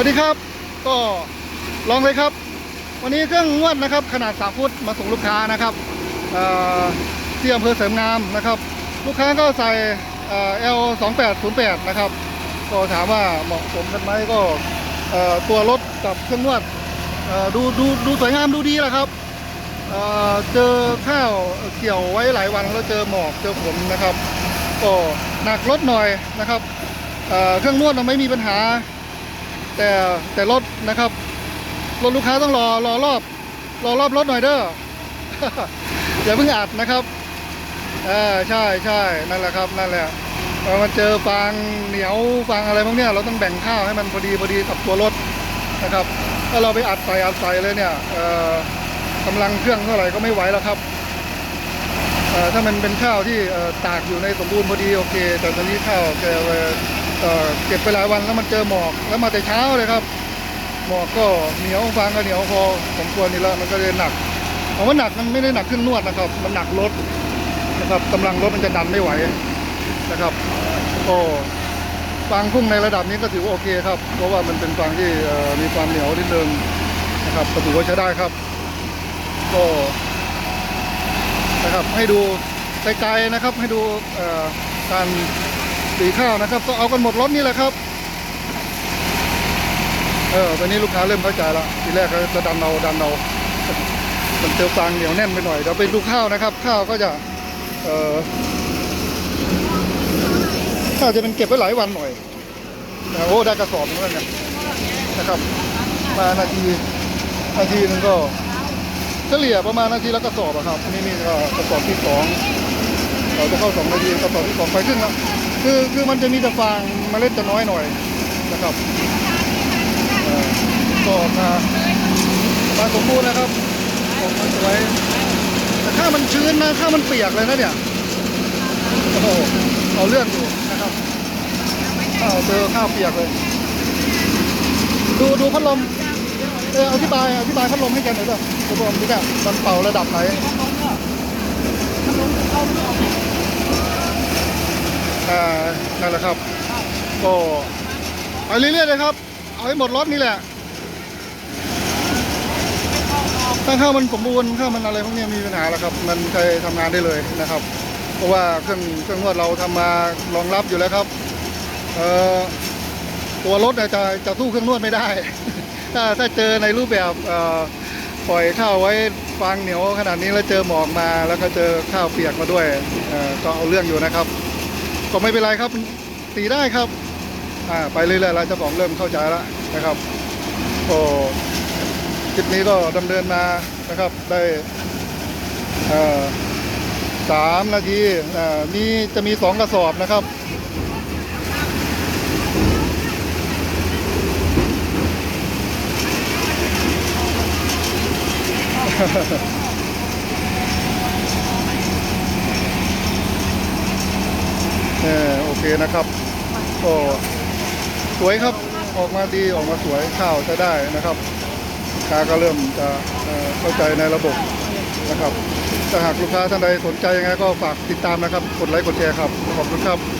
วัสดีครับ ก็ลองเลยครับ วันนี้เครื่องงวดนะครับ ขนาด 3 ฟุตมาส่งลูกค้านะครับที่อำเภอเสริมงามนะครับ ลูกค้าก็ใส่เอ่อ L 2 8 0 8นะครับ ก็ถามว่าเหมาะสมกันไหมก็ตัวรถกับเครื่องนวดดูดูดูสวยงามดูดีแหละครับเเจอข้าวเกี่ยวไว้หลายวันแล้วเจอหมอกเจอฝนนะครับ ก็หนักรถหน่อยนะครับเเครื่องนวดมันไม่มีปัญหา แต่แต่รถนะครับรถลูกค้าต้องรอรอรอบรอรอบรถหน่อยเด้ออย่าเพิ่งอัดนะครับเออใช่ใช่นั่นแหละครับนั่นแหละมันเจอฟางเหนียวฟางอะไรพวกเนี้ยเราต้องแบ่งข้าวให้มันพอดีพอดีกับตัวรถนะครับ ถ้าเราไปอัดใส่อัดใส่เลยเนี่ยเออกำลังเครื่องเท่าไหร่ก็ไม่ไหวแล้วครับเออถ้ามันเป็นข้าวที่ตากอยู่ในสมบูรณ์พอดีโอเค แต่ตอนนี้ข้าวแก เก็บไปหลายวันแล้วมันเจอหมอกแล้วมาแต่เช้าเลยครับ หมอกก็เหนียวฟางก็เหนียวพอสมควรนี่แล้วมันก็เลยหนักผมว่าหนักมันไม่ได้หนักเครื่องนวดนะครับ มันหนักรถนะครับกำลังรถมันจะดันไม่ไหวนะครับก็ฟางพุ่งในระดับนี้ก็ถือว่าโอเคครับ เพราะว่ามันเป็นฟางที่มีความเหนียวนิดนึงนะครับก็ถือว่าใช้ได้ครับ ก็นะครับให้ดูไกลๆนะครับให้ดูการ สีข้าวนะครับก็เอากันหมดรถนี่แหละครับ เออตอนนี้ลูกค้าเริ่มเข้าใจแล้วทีแรกเขาจะดันเอาดันเอามันเจอฟางเหนียวแน่นไปหน่อยเดี๋ยวไปดูข้าวนะครับ ข้าวก็จะ เออข้าวจะเป็นเก็บไว้หลายวันหน่อยโอ้ได้กระสอบนึงแล้วเนี่ยนะครับมานาทีนาทีหนึงก็เฉลี่ยประมาณนาทีละกระสอบอะครับ นี่นี่ก็กระสอบที่สองเราจะเข้าสองนาทีกระสอบที่สองไปขึ้นแล้ว คือคือมันจะมีแต่ฟางเมล็ดจะน้อยหน่อยนะครับก็ออกมามาสมบูรณ์นะครับออกมาสวยแต่ข้าวมันชื้นนะข้าวมันเปียกเลยนะเนี่ยโอ้โหเอาเรื่องอยู่นะครับข้าวเจอข้าวเปียกเลย ดูดูพัดลมเอออธิบายอธิบายพัดลมให้แกหน่อยด้วยพัดลมนี่เนี่ยมันเป่าระดับไหน อ่านั่นแหละครับ ก็ไปเรื่อยๆเลยครับ เอาให้หมดรถนี่แหละถ้าข้าวมันสมบูรณ์ข้าวมันอะไรพวกนี้มีปัญหาแล้วครับ มันใช้ทำงานได้เลยนะครับ เพราะว่าเครื่องเครื่องนวดเราทำมารองรับอยู่แล้วครับเอ่อตัวรถจะจะสู้เครื่องนวดไม่ได้ ถ้าถ้าเจอในรูปแบบเอ่อปล่อยข้าวไว้ฟางเหนียวขนาดนี้แล้วเจอหมอกมา แล้วก็เจอข้าวเปียกมาด้วยเอ่อก็เอาเรื่องอยู่นะครับ ก็ไม่เป็นไรครับ ตีได้ครับอ่าไปเรื่อยๆแล้วเจ้าของเริ่มเข้าใจแล้วนะครับก็คลิปนี้ก็ดำเนินมานะครับได้อ่อสามนาทีอ่ามีจะมีสองกระสอบนะครับเออโอเคนะครับก็สวยครับออกมาดีออกมาสวยข้าวจะได้นะครับลูกค้าก็เริ่มจะเอ่อเข้าใจในระบบนะครับถ้าหากลูกค้าท่านใดสนใจยังไงก็ฝากติดตามนะครับ กดไลค์กดแชร์ครับ ขอบคุณครับ